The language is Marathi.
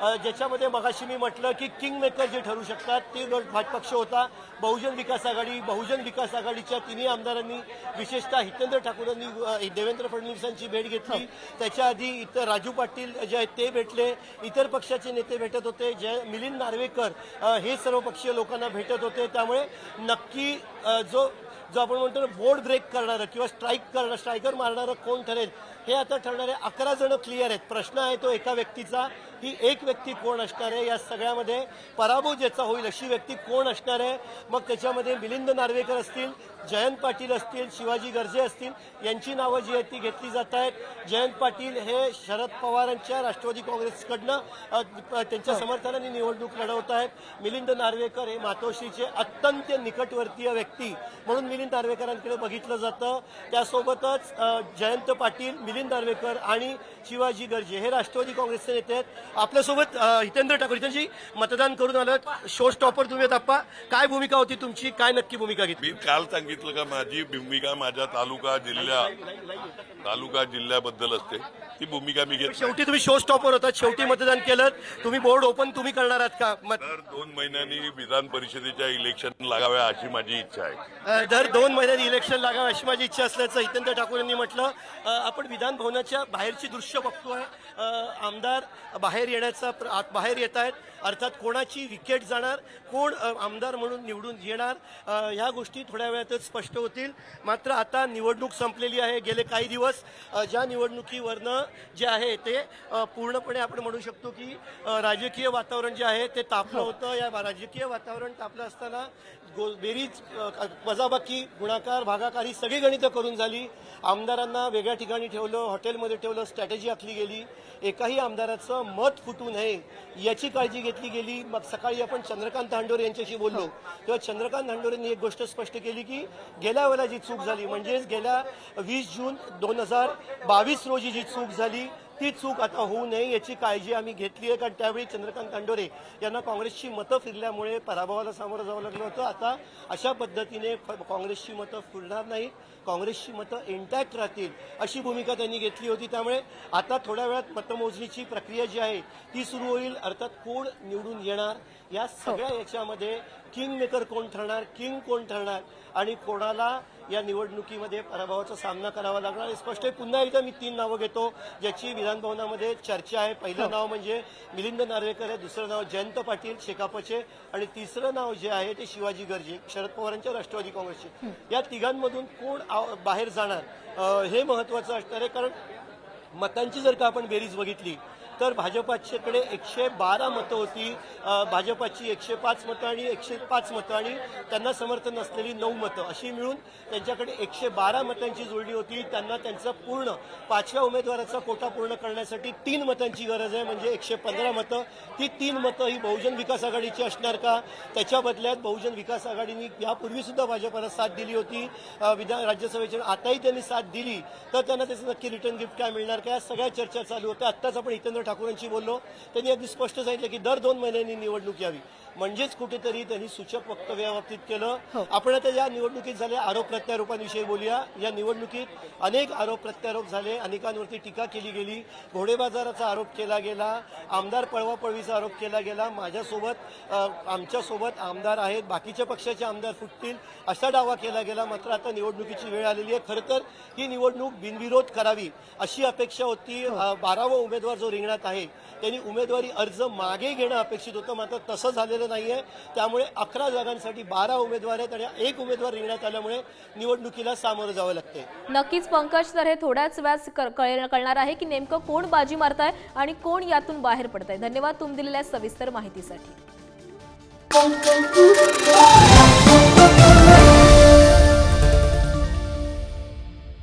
ज्याच्यामध्ये मगाशी मी म्हटलं की किंग मेकर जे ठरू शकतात ते गट पक्ष होता. बहुजन विकास आघाडी बहुजन विकास आघाडीच्या तिन्ही आमदारांनी विशेषतः हितेंद्र ठाकूरांनी देवेंद्र फडणवीसांची भेट घेतली. त्याच्या आधी इतर राजू पाटील जे आहेत ते भेटले. इतर पक्षाचे नेते भेटत होते जय मिलिंद नार्वेकर हे सर्व पक्षीय लोकांना भेटत होते. त्यामुळे नक्की जो जो आपण म्हणतो ना बोर्ड ब्रेक करणारं किंवा स्ट्राईक करणार स्ट्रायकर मारणारं कोण ठरेल हे आता ठरणारे अकरा जण क्लिअर आहेत. प्रश्न आहे तो एका व्यक्तीचा. ही एक व्यक्ती कोण असणार आहे या सगळ्यामध्ये पराभव ज्याचा होईल अशी व्यक्ती कोण असणार आहे? मग त्याच्यामध्ये मिलिंद नार्वेकर असतील जयंत पाटील असतील शिवाजी गर्जे असतील यांची नावं जी आहेत ती घेतली जात आहेत. जयंत पाटील हे शरद पवारांच्या राष्ट्रवादी काँग्रेसकडनं त्यांच्या समर्थनाने निवडणूक लढवत आहेत. मिलिंद नार्वेकर हे मातोश्रीचे अत्यंत निकटवर्तीय व्यक्ती म्हणून मिलिंद नार्वेकरांकडे बघितलं जातं. त्यासोबतच जयंत पाटील मिलिंद नार्वेकर आणि शिवाजी गर्जे हे राष्ट्रवादी काँग्रेसचे नेते आहेत. आपल्यासोबत हितेंद्र ठाकूर. हितेंद्रजी मतदान करून आलं शो स्टॉपर तुम्ही आप्पा काय भूमिका होती तुमची? काय नक्की भूमिका घेतली? मी काल सांगितलं का माझी भूमिका माझ्या तालुका जिल्हा तालुका जिल्ह्याबद्दल असते. ती भूमिका मी घेत. शेवटी तुम्ही शो स्टॉपर होतात. शेवटी मतदान केलं. तुम्ही बोर्ड ओपन तुम्ही करणार आहात का? मत दर दोन महिन्यांनी विधान परिषदेच्या इलेक्शन लागाव्या अशी माझी इच्छा आहे. अ, दर दोन महिन्यांनी इलेक्शन लागावं अशी माझी इच्छा असल्याचं हितेंद्र ठाकूर यांनी म्हटलं. अ, आपण विधान भवनाच्या बाहेरची दृश्य बघतोय. अ, आमदार बाहेर येण्याचा प्र- आत- बाहेर येत आहेत. अर्थात कोणाची विकेट जाणार कोण अ, आमदार म्हणून निवडून येणार अ, ह्या गोष्टी थोड्या वेळातच स्पष्ट होतील. मात्र आता निवडणूक संपलेली आहे. गेले काही दिवस ज्या निवडणुकीवरनं जे आहे ते पूर्णपणे आपण म्हणू शकतो की राजकीय वातावरण जे आहे ते तापलं होतं. या राजकीय वातावरण तापलं असताना गो बेरीज वजाबाकी गुणाकार भागाकार ही सगळी गणितं करून झाली. आमदारांना वेगळ्या ठिकाणी ठेवलं हॉटेलमध्ये ठेवलं स्ट्रॅटेजी आखली गेली. एकाही आमदाराचं मत फुटू नये याची काळजी घेतली गेली. मग सकाळी आपण चंद्रकांत हांडोरे यांच्याशी बोललो. तेव्हा चंद्रकांत हांडोरेंनी एक गोष्ट स्पष्ट केली की गेल्या वेळेला जी चूक झाली म्हणजेच गेल्या वीस जून दोन हजार बावीस रोजी जी चूक झाली ती चूक आता होऊ नये याची काळजी आम्ही घेतली आहे. कारण त्यावेळी चंद्रकांत तांडोरे यांना काँग्रेसची मतं फिरल्यामुळे पराभवाला सामोरं जावं लागलं होतं. आता अशा पद्धतीने काँग्रेसची मतं फुलणार नाहीत. काँग्रेसची मतं इंटॅक्ट राहतील अशी भूमिका त्यांनी घेतली होती. त्यामुळे आता थोड्या वेळात मतमोजणीची प्रक्रिया जी आहे ती सुरू होईल. अर्थात कोण निवडून येणार? या सगळ्या याच्यामध्ये किंग मेकर कोण ठरणार? किंग कोण ठरणार? आणि कोणाला या निवडणुकीमध्ये पराभवाचा सामना करावा लागणार हे स्पष्ट आहे पुन्हा एकदा मी तीन नावं घेतो ज्याची विधानभवनामध्ये चर्चा आहे. पहिलं नाव म्हणजे मिलिंद नार्वेकर आहे दुसरं नाव जयंत पाटील शेकापचे आणि तिसरं नाव जे आहे ते शिवाजी गर्जे शरद पवारांच्या राष्ट्रवादी काँग्रेसचे. या तिघांमधून कोण बाहेर जाणार हे महत्वाचं असणार आहे. कारण मतांची जर का आपण बेरीज बघितली तर भाजपाच्याकडे एकशे बारा मतं होती. भाजपाची एकशे पाच मतं आणि एकशे पाच मतं आणि त्यांना समर्थन असलेली नऊ मतं. अशी मिळून त्यांच्याकडे एकशे बारा मतांची जुळणी होती. त्यांना त्यांचा पूर्ण पाचव्या उमेदवाराचा कोटा पूर्ण करण्यासाठी तीन मतांची गरज आहे. म्हणजे एकशे पंधरा मतं. ती तीन मतं ही बहुजन विकास आघाडीची असणार का? त्याच्या बदल्यात बहुजन विकास आघाडीने यापूर्वीसुद्धा भाजपाला साथ दिली होती. विधान राज्यसभेच्या आताही त्यांनी साथ दिली. तर त्यांना त्याचं नक्की रिटर्न गिफ्ट काय मिळणार? का या सगळ्या चर्चा चालू होत्या. आत्ताच आपण हितेंद्र ठाकूरांशी बोललो त्यांनी अगदी स्पष्ट सांगितलं की दर दोन महिन्यांनी निवडणूक यावी. म्हणजेच कुठेतरी त्यांनी सूचक वक्तव्य या बाबतीत केलं. आपण आता या निवडणुकीत झाल्या आरोप प्रत्यारोपांविषयी बोलूया. या निवडणुकीत अनेक आरोप प्रत्यारोप झाले. अनेकांवरती टीका केली गेली. घोडेबाजाराचा आरोप केला गेला. आमदार पळवापळवीचा आरोप केला गेला. माझ्यासोबत आमच्यासोबत आमदार आहेत. बाकीच्या पक्षाचे आमदार फुटतील असा दावा केला गेला. मात्र आता निवडणुकीची वेळ आलेली आहे. खरं तर ही निवडणूक बिनविरोध करावी अशी अपेक्षा होती. बारावा उमेदवार जो रिंगणात आहे. त्यांनी उमेदवारी अर्ज मागे घेणं अपेक्षित होतं मात्र तसं झालेलं नाहीये. त्यामुळे अकरा जागांसाठी बारा उमेदवार आहेत आणि एक उमेदवार रिंगणात आल्यामुळे निवडणुकीला सामोरं जावं लागतंय. नक्कीच पंकज तर हे थोड्याच वेळात कळणार आहे की नेमकं कोण बाजी मारताय आणि कोण यातून बाहेर पडतंय. धन्यवाद तुम्ही दिलेल्या सविस्तर माहितीसाठी.